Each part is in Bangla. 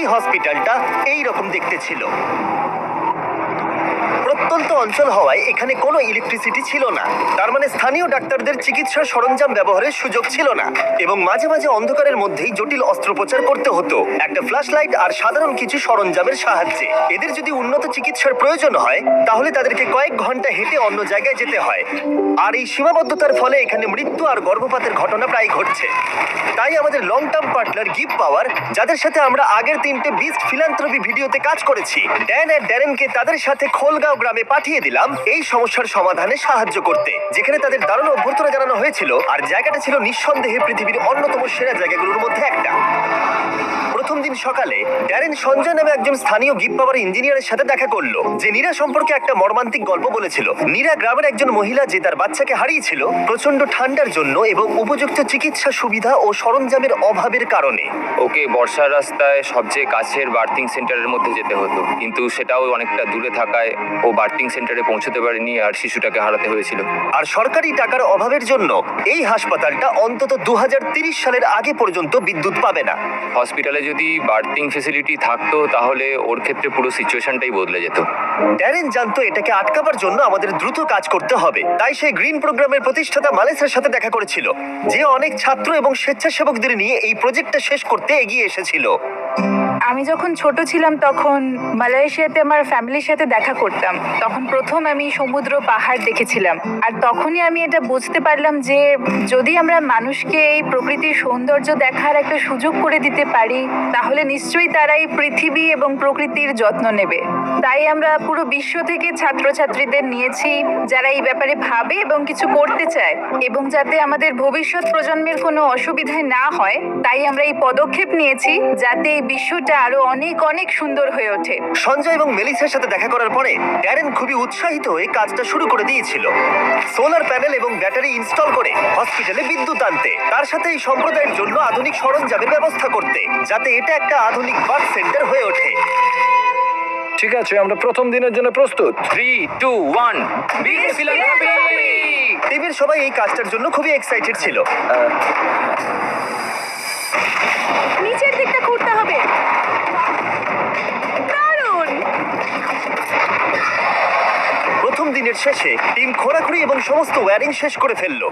এই হসপিটালটা এই রকম দেখতে ছিল। প্রত্যন্ত অঞ্চল হওয়ায় এখানে কোনো ইলেকট্রিসিটি ছিল না। তার মানে স্থানীয় ডাক্তারদের চিকিৎসার সরঞ্জাম ব্যবহারের সুযোগ ছিল না এবং মাঝে মাঝে অন্ধকারের মধ্যেই জটিল অস্ত্রোপচার করতে হতো। একটা ফ্ল্যাশ লাইট আর সাধারণ কিছু সরঞ্জামের সাহায্যে। এদের যদি উন্নত চিকিৎসার প্রয়োজন হয়, তাহলে তাদেরকে কয়েক ঘণ্টা হেঁটে অন্য জায়গায় যেতে হয়। আর এই সীমাবদ্ধতার ফলে এখানে মৃত্যু আর গর্ভপাতের ঘটনা প্রায় ঘটছে। তাই আমাদের long term partner give power যাদের সাথে আমরা আগের তিনটে বিস্ট ফিলান্থ্রপি ভিডিওতে কাজ করেছি ড্যান আর ড্যারেনকে তাদের সাথে খোলগাঁও গ্রামে পাঠিয়ে দিলাম এই সমস্যার সমাধানে সাহায্য করতে, যেখানে তাদের দারুণ অভ্যর্থনা জানানো হয়েছিল। আর জায়গাটা ছিল নিঃসন্দেহে পৃথিবীর অন্যতম সেরা জায়গাগুলোর মধ্যে একটা। প্রথম দিন সকালে ড্যারেন সঞ্জয় নামে একজন স্থানীয় গিফট পাওয়ার ইঞ্জিনিয়ারের সাথে দেখা করল যে নীরা সম্পর্কে একটা মর্মান্তিক গল্প বলেছিল। নীরা গ্রামের একজন মহিলা যে তার বাচ্চাকে হারিয়েছিল প্রচণ্ড ঠান্ডার জন্য এবং উপযুক্ত চিকিৎসা সুবিধা ও সরঞ্জামের অভাবের কারণে। ওকে বর্ষার রাস্তায় সবচেয়ে কাছের বার্থিং সেন্টারের মধ্যে যেতে হতো কিন্তু সেটাও অনেকটা দূরে থাকায় ও বার্থিং সেন্টারে পৌঁছতে পারেনি আর শিশুটাকে হারাতে হয়েছিল। আর সরকারি টাকার অভাবের জন্য এই হাসপাতালটা অন্তত দু সালের আগে পর্যন্ত বিদ্যুৎ পাবে না। হসপিটালে যদি বার্থিং ফেসিলিটি থাকতো, তাহলে ওর ক্ষেত্রে পুরো সিচুয়েশনটাই বদলে যেত। ড্যারেন জানতো এটাকে আটকাবার জন্য আমাদের দ্রুত কাজ করতে হবে। তাই সে গ্রিন প্রোগ্রামের প্রতিষ্ঠাতা মালেসের সাথে দেখা করেছিল। যে অনেক ছাত্র এবং স্বেচ্ছাসেবকদের নিয়ে এই প্রজেক্টটা শেষ করতে এগিয়ে এসেছিল। আমি যখন ছোট ছিলাম তখন মালয়েশিয়াতে আমার ফ্যামিলির সাথে দেখা করতাম। তখন প্রথম আমি সমুদ্র পাহাড় দেখেছিলাম। আর তখনই আমি এটা বুঝতে পারলাম যে যদি আমরা মানুষকে এই প্রকৃতির সৌন্দর্য দেখার একটা সুযোগ করে দিতে পারি, তাহলে নিশ্চয়ই তারা এই পৃথিবী এবং প্রকৃতির যত্ন নেবে। তাই আমরা পুরো বিশ্ব থেকে ছাত্রছাত্রীদের নিয়েছি যারা এই ব্যাপারে ভাবে এবং কিছু করতে চায়। এবং যাতে আমাদের ভবিষ্যৎ প্রজন্মের কোনো অসুবিধায় না হয়, তাই আমরা এই পদক্ষেপ নিয়েছি যাতে এই বিশ্বটা আরও অনেক অনেক সুন্দর হয়ে ওঠে। সঞ্জয় এবং মেলিসার সাথে দেখা করার পরে ড্যারেন খুবই উৎসাহিত হয়ে কাজটা শুরু করে দিয়েছিল। সোলার প্যানেল এবং ব্যাটারি ইনস্টল করে হসপিটালে বিদ্যুৎ আনতে তার সাথে এই সম্প্রদায়ের জন্য আধুনিক সরঞ্জামের ব্যবস্থা করতে যাতে এটা একটা আধুনিক বার্থ সেন্টার হয়ে ওঠে। ঠিক আছে আমরা প্রথম দিনের জন্য প্রস্তুত। থ্রি টু ওয়ান টিভির সবাই এই কাজটার জন্য খুবই এক্সাইটেড ছিল। নিচের দিকটা ঘুরতে হবে। শেষে টিম খোরাখুরি এবং সমস্ত ওয়্যারিং শেষ করে ফেলল।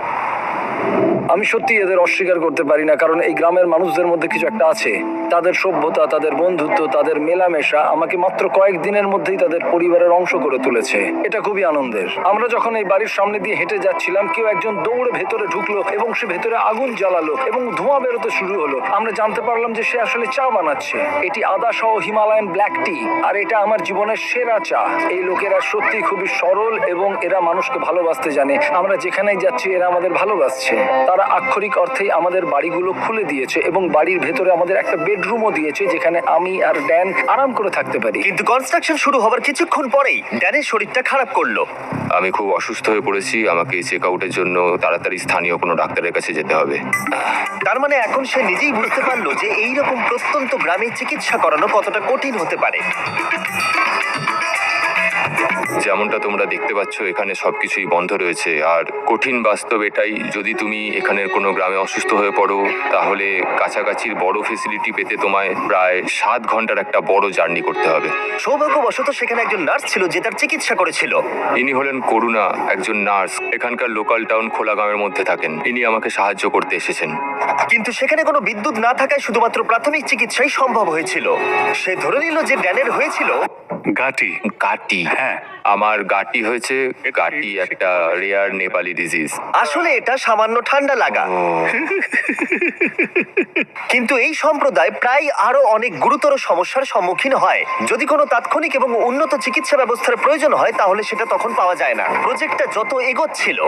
আমি সত্যি এদের অস্বীকার করতে পারি না, কারণ এই গ্রামের মানুষদের মধ্যে কিছু একটা আছে। তাদের সভ্যতা, তাদের বন্ধুত্ব, তাদের মেলামেশা আমাকে মাত্র কয়েক দিনের মধ্যেই তাদের পরিবারের অংশ করে তুলেছে। এটা খুবই আনন্দের। আমরা যখন এই বাড়ির সামনে দিয়ে হেঁটে যাচ্ছিলাম, কেউ একজন দৌড়ে ভেতরে ঢুকলো এবং সে ভেতরে আগুন জ্বালালো এবং ধোঁয়া বেরোতে শুরু হলো। আমরা জানতে পারলাম যে সে আসলে চা বানাচ্ছে। এটি আদা সহ হিমালয়ান ব্ল্যাক টি, আর এটা আমার জীবনের সেরা চা। এই লোকেরা সত্যি খুবই সরল এবং এরা মানুষকে ভালোবাসতে জানে। আমরা যেখানেই যাচ্ছি, এরা আমাদের ভালোবাসছে। আক্ষরিক অর্থেই আমাদের বাড়িগুলো খুলে দিয়েছে এবং বাড়ির ভেতরে আমাদের একটা বেডরুমও দিয়েছে যেখানে আমি আর ড্যান আরাম করে থাকতে পারি। কিন্তু কনস্ট্রাকশন শুরু হবার কিছুক্ষণ পরেই ড্যানের শরীরটা খারাপ করল। আমি খুব অসুস্থ হয়ে পড়েছি আমাকে চেক আউটের জন্য তাড়াতাড়ি স্থানীয় কোনো ডাক্তারের কাছে যেতে হবে। তার মানে এখন সে নিজেই বুঝতে পারল যে এই রকম প্রত্যন্ত গ্রামে চিকিৎসা করানো কতটা কঠিন হতে পারে। যেমনটা তোমরা দেখতে পাচ্ছ এখানে সবকিছুই বন্ধ রয়েছে। আর কঠিন বাস্তব এটাই যদি তুমি এখানের কোনো গ্রামে অসুস্থ হয়ে পড়ো তাহলে কাছাকাছির বড় ফেসিলিটি পেতে তোমায় প্রায় সাত ঘণ্টার একটা বড় জার্নি করতে হবে। সৌভাগ্যবশত সেখানে একজন নার্স ছিল যে তার চিকিৎসা করেছিল। ইনি হলেন করুণা একজন নার্স। এখানকার লোকাল টাউন খোলাগাঁওয়ের মধ্যে থাকেন। ইনি আমাকে সাহায্য করতে এসেছেন। কিন্তু সেখানে কোনো বিদ্যুৎ না থাকায় শুধুমাত্র প্রাথমিক চিকিৎসাই সম্ভব হয়েছিল। সে ধরে নিল যে ড্যানের হয়েছিল। গাটি গাটি হ্যাঁ। আমার গাটি হয়েছে গাটি একটা রেয়ার নেপালি ডিজিজ আসলে এটা সামান্য ঠান্ডা লাগা। কিন্তু এই সম্প্রদায় প্রায় আরও অনেক গুরুতর সমস্যার সম্মুখীন হয়। যদি কোনো তাৎক্ষণিক এবং উন্নত চিকিৎসা ব্যবস্থার প্রয়োজন হয় তাহলে সেটা তখন পাওয়া যায় না। প্রজেক্টটা যত এগোচ্ছিল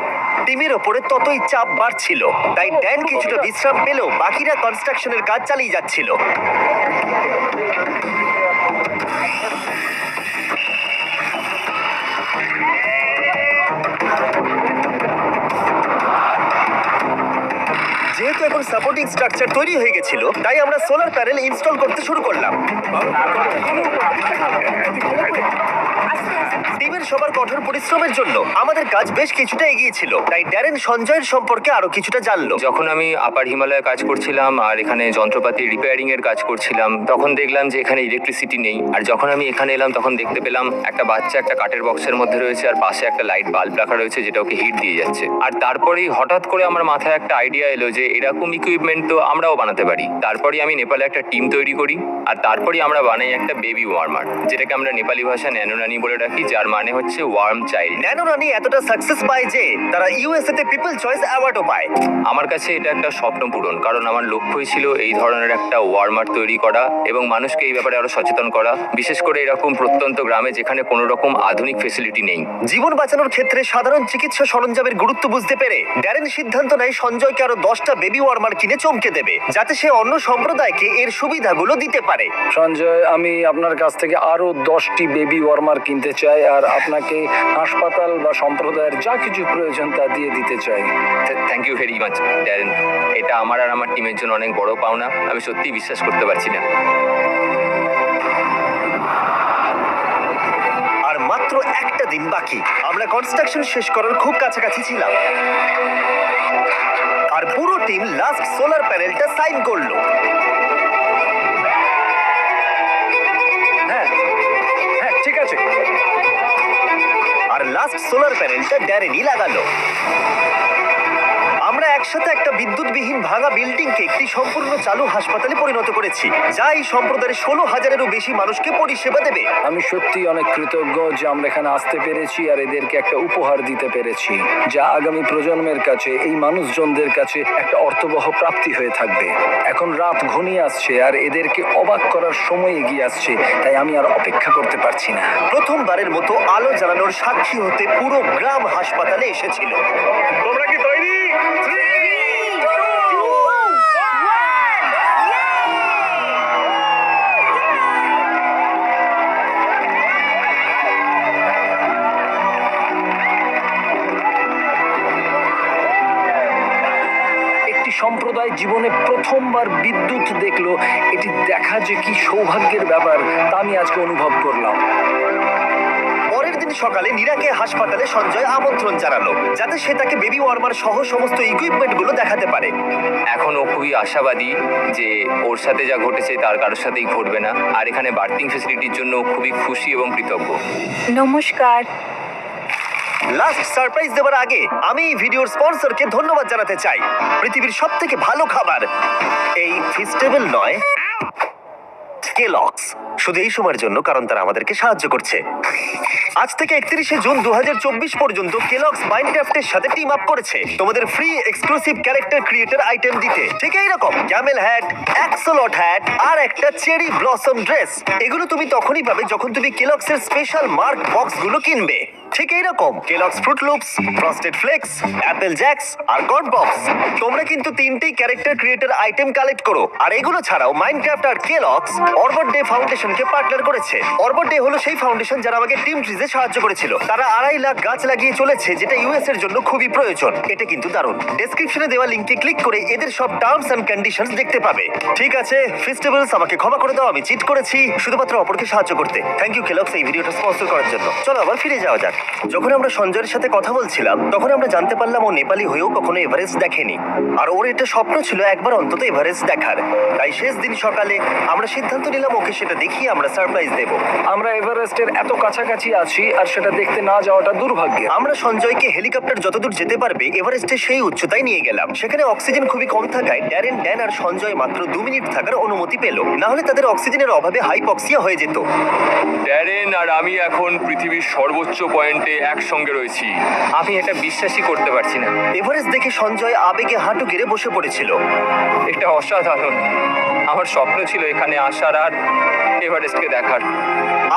টিমের ওপরে ততই চাপ বাড়ছিল। তাই ড্যান কিছুটা বিশ্রাম পেলেও বাকিরা কনস্ট্রাকশনের কাজ চালিয়ে যাচ্ছিল। যেহেতু এখন সাপোর্টিং স্ট্রাকচার তৈরি হয়ে গেছিল, তাই আমরা সোলার প্যানেল ইনস্টল করতে শুরু করলাম। টিমের সবার কঠোর পরিশ্রমের জন্য আমাদের কাজ বেশ কিছুটা এগিয়েছিল তাই ড্যারেন সঞ্জয়ের সম্পর্কে আরও কিছুটা জানলো। যখন আমি আপার হিমালয়ে কাজ করছিলাম আর এখানে যন্ত্রপাতি রিপেয়ারিং এর কাজ করছিলাম, তখন দেখলাম যে এখানে ইলেকট্রিসিটি নেই। আর যখন আমি এখানে এলাম, তখন দেখতে পেলাম একটা বাচ্চা একটা কাঠের বক্সের মধ্যে রয়েছে আর পাশে একটা লাইট বাল্ব রাখা রয়েছে, যেটা ওকে হিট দিয়ে যাচ্ছে। আর তারপরেই হঠাৎ করে আমার মাথায় একটা আইডিয়া এলো যে এরকম ইকুইপমেন্ট তো আমরাও বানাতে পারি। তারপরে আমি নেপালে একটা টিম তৈরি করি। আর তারপরেই আমরা বানাই একটা বেবি ওয়ার্মার যেটাকে আমরা নেপালি ভাষায় ন্যানোনানি বলে রাখি যার মানে হচ্ছে ওয়ার্ম চাইল্ড ন্যানো রানি এতটা সাকসেস পায় যে তারা ইউএসএ তে পিপল চয়েস অ্যাওয়ার্ডও পায়। আমার কাছে এটা একটা স্বপ্ন পূরণ কারণ আমার লক্ষ্যই ছিল এই ধরনের একটা ওয়ার্মার তৈরি করা এবং মানুষকে এই ব্যাপারে আরও সচেতন করা বিশেষ করে এরকম প্রত্যন্ত গ্রামে যেখানে কোনো রকম আধুনিক ফেসিলিটি নেই। জীবন বাঁচানোর ক্ষেত্রে সাধারণ চিকিৎসা সরঞ্জামের গুরুত্ব বুঝতে পেরে ড্যারেন সিদ্ধান্ত নেয় সঞ্জয়কে আরও দশটা বেবি ওয়ার্মার কিনে চমকে দেবে যাতে সে অন্য সম্প্রদায়কে এর সুবিধাগুলো দিতে পারে। সঞ্জয়, আমি আপনার কাছ থেকে আরও দশটি বেবি ওয়ার্মার কিনতে চাই আর আপনাকে হাসপাতাল বা সম্প্রদায়ের যা কিছু প্রয়োজন তা দিয়ে দিতে চাই। Thank you very much Darren এটা আমার আর আমার টিমের জন্য অনেক বড় পাওনা। আমি সত্যিই বিশ্বাস করতে পারছি না। আর মাত্র একটা দিন বাকি। আমরা কনস্ট্রাকশন শেষ করার খুব কাছাকাছি ছিলাম। আর পুরো টিম লাস্ট সোলার প্যানেলটা সাইন করল। আর লাস্ট সোলার প্যানেলটা ড্যারেনই লাগালো আমরা একসাথে একটা বিদ্যুৎবিহীন ভাঙা বিল্ডিংকে একটি সম্পূর্ণ চালু হাসপাতালে পরিণত করেছি যা এই সম্প্রদায়ের ষোলো হাজারেরও বেশি মানুষকে পরিষেবা দেবে। আমি সত্যি অনেক কৃতজ্ঞ যে আমরা এখানে আসতে পেরেছি আর এদেরকে একটা উপহার দিতে পেরেছি যা আগামী প্রজন্মের কাছে এই মানুষজনদের কাছে একটা অর্থবহ প্রাপ্তি হয়ে থাকবে। এখন রাত ঘনিয়ে আসছে আর এদেরকে অবাক করার সময় এগিয়ে আসছে তাই আমি আর অপেক্ষা করতে পারছি না। প্রথমবারের মতো আলো জ্বালানোর সাক্ষী হতে পুরো গ্রাম হাসপাতালে এসেছিল। তোমরা কি সম্প্রদায় জীবনে প্রথমবার বিদ্যুৎ দেখল, এটি দেখা যে কি সৌভাগ্যের ব্যাপার, তা আমি আজকে অনুভব করলাম। দিন সকালে নীরাকে হাসপাতালে সঞ্জয় আমন্ত্রণ জানালো যাতে সে তাকে বেবি ওয়ার্মার সহ সমস্ত ইকুইপমেন্টগুলো দেখাতে পারে। এখন ও খুবই আশাবাদী যে ওর সাথে যা ঘটেছে তার কারোর সাথেই ঘটবে না আর এখানে বার্থিং ফেসিলিটির জন্য খুবই খুশি এবং কৃতজ্ঞ। নমস্কার। লাস্ট সারপ্রাইজ দেওয়ার আগে আমি এই ভিডিওর স্পন্সরকে ধন্যবাদ জানাতে চাই। পৃথিবীর সব থেকে ভালো খাবার এই ফিস্টেবল নয় কেলক্স শুধু এই সময়ের জন্য, কারণ তারা আমাদেরকে সাহায্য করছে। আজ থেকে একত্রিশে জুন দুহাজার চব্বিশ পর্যন্ত কেলক্স মাইনক্রাফটের সাথে টিম আপ করেছে তোমাদের free exclusive character creator item দিতে। ঠিক এইরকম ক্যামেল হ্যাট অ্যাক্সলট হ্যাট আর একটা চেরি ব্লসম ড্রেস এগুলো তুমি তখনই পাবে যখন তুমি কেলক্সের স্পেশাল মার্ক বক্সগুলো কিনবে। ঠিক Kellogg's Froot Loops Frosted Flakes Apple Jacks আর কর্ন বক্স তোমরা কিন্তু ক্যারেক্টার আইটেম কালেক্ট করো। আর এগুলো ছাড়াও মাইনক্রাফট আর কেলক্স অরবট ডে ফাউন্ডেশনকে পার্টনার করেছে। অরবট ডে হলো সেই ফাউন্ডেশন যারা আমাকে টিম ট্রিজে সাহায্য করেছিল। তারা আড়াই লাখ গাছ লাগিয়ে চলেছে, যেটা ইউএস এর জন্য খুবই প্রয়োজন। এটা কিন্তু দারুণ। ডেসক্রিপশনে দেওয়া লিংকে ক্লিক করে এদের সব টার্মস এন্ড কন্ডিশনস দেখতে পাবে। ঠিক আছে ফেস্টিভ্যালস আমাকে ক্ষমা করে দাও, আমি চিট করেছি। শুধুমাত্র অপরকে সাহায্য করতে। থ্যাংক ইউ কেলক্স এই ভিডিওটা স্পন্সর করার জন্য। চলো আবার ফিরে যাওয়া যাক। যখন আমরা সঞ্জয়ের সাথে কথা বলছিলাম তখন আমরা জানতে পারলাম ও নেপালি হয়েও কখনো এভারেস্ট দেখেনি। আর ওর এটা স্বপ্ন ছিল একবার অন্তত এভারেস্ট দেখার। তাই শেষ দিন সকালে আমরা সিদ্ধান্ত নিলাম ওকে সেটা দেখিয়ে আমরা সারপ্রাইজ দেবো। আমরা এভারেস্টের এত কাছাকাছি আছি আর সেটা দেখতে না যাওয়াটা দুর্ভাগ্যের। আমরা সঞ্জয়কে হেলিকপ্টার যতদূর যেতে পারবে এভারেস্টের সেই উচ্চতায় নিয়ে গেলাম। সেখানে অক্সিজেন খুবই কম থাকায় ড্যারেন ড্যান আর সঞ্জয় মাত্র দু মিনিট থাকার অনুমতি পেল। না হলে তাদের অক্সিজেনের অভাবে হাইপক্সিয়া হয়ে যেত। ড্যারেন আর আমি এখন পৃথিবীর সর্বোচ্চ পয়েন্টে একসঙ্গে রয়েছি। আমি এটা বিশ্বাসই করতে পারছি না। এভারেস্ট দেখে সঞ্জয় আবেগে হাঁটু গেড়ে বসে পড়েছিল। এটা অসাধারণ। আমার স্বপ্ন ছিল এখানে আসার আর এভারেস্টকে দেখার।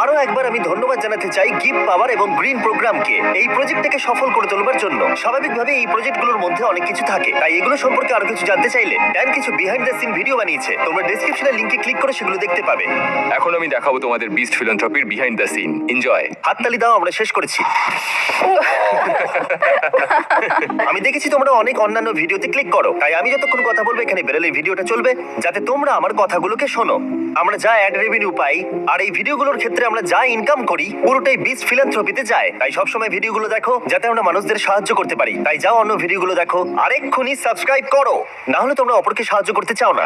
আরও একবার আমি ধন্যবাদ জানাতে চাই গিফট পাওয়ার এবং গ্রিন প্রোগ্রামকে। এই প্রজেক্টটাকে সফল করে তোলবার জন্য। স্বাভাবিকভাবে এই প্রজেক্টগুলোর মধ্যে অনেক কিছু থাকে। তাই এগুলো সম্পর্কে আরও কিছু জানতে চাইলে ড্যান কিছু বিহাইন্ড দ্য সিন ভিডিও বানিয়েছে। তোমরা ডেসক্রিপশনের লিংকে ক্লিক করে সেগুলো দেখতে পাবে। এখন আমি দেখাবো তোমাদের বিস্ট ফিলান্থ্রপির বিহাইন্ড দ্য সিন এনজয় হাততালি দাও আমরা শেষ করেছি। আমি দেখেছি তোমরা অনেক অন্যান্য ভিডিওতে ক্লিক করো। তাই আমি যতক্ষণ কথা বলব এখানে বেরোলে ভিডিওটা চলবে। যাতে তোমরা আমার কথাগুলোকে শোনো। আমরা যা অ্যাড রেভিনিউ পাই, আর এই ভিডিওগুলোর ক্ষেত্রে আমরা যা ইনকাম করি, পুরোটাই বিচ ফিলান্থ্রপিতে যায়। তাই সবসময় ভিডিওগুলো দেখো, যাতে আমরা মানুষদের সাহায্য করতে পারি। তাই যাও অন্য ভিডিওগুলো দেখো, আর এক্ষুনি সাবস্ক্রাইব করো। না হলে তোমরা অপরকে সাহায্য করতে চাও না।